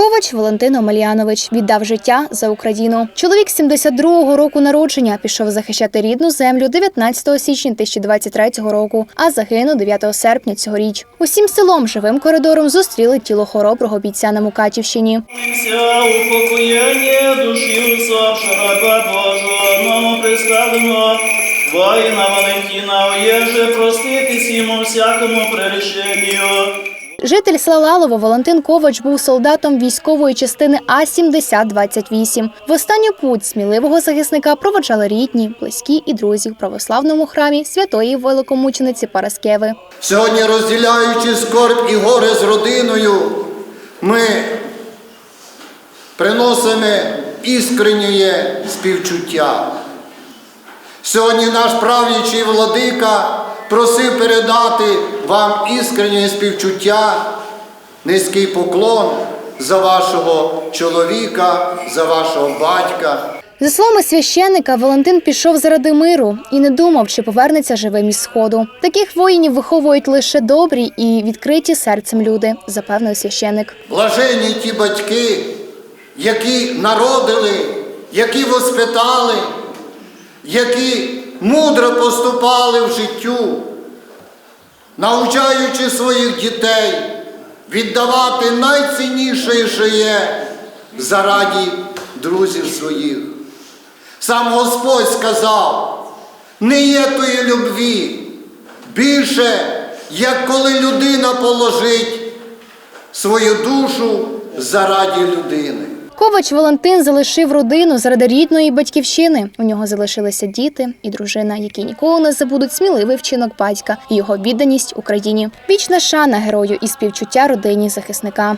Ковач Валентин Омельянович віддав життя за Україну. Чоловік 72-го року народження пішов захищати рідну землю 19 січня 2023 року, а загинув 9 серпня цьогоріч. Усім селом живим коридором зустріли тіло хороброго бійця на Мукачівщині. Упокоєння душі воїна Валентина, оєже проститись йому всякому прерішенню. Житель села Лалово Валентин Ковач був солдатом військової частини А 7028 В останню путь сміливого захисника проводжали рідні, близькі і друзі в православному храмі святої великомучениці Параскеви. Сьогодні, розділяючи скорб і горе з родиною, ми приносимо іскреннє співчуття. Сьогодні наш правлячий владика просив передати вам іскреннє співчуття, низький поклон за вашого чоловіка, за вашого батька. За словами священника, Валентин пішов заради миру і не думав, чи повернеться живим із сходу. Таких воїнів виховують лише добрі і відкриті серцем люди, запевнив священик. Блаженні ті батьки, які народили, які воспитали, які мудро поступали в життю, навчаючи своїх дітей віддавати найцінніше, що є зараді друзів своїх. Сам Господь сказав, не є тої любві більше, як коли людина положить свою душу зараді людини. Ковач Валентин залишив родину заради рідної батьківщини. У нього залишилися діти і дружина, які ніколи не забудуть сміливий вчинок батька і його відданість Україні. Вічна шана герою і співчуття родині захисника.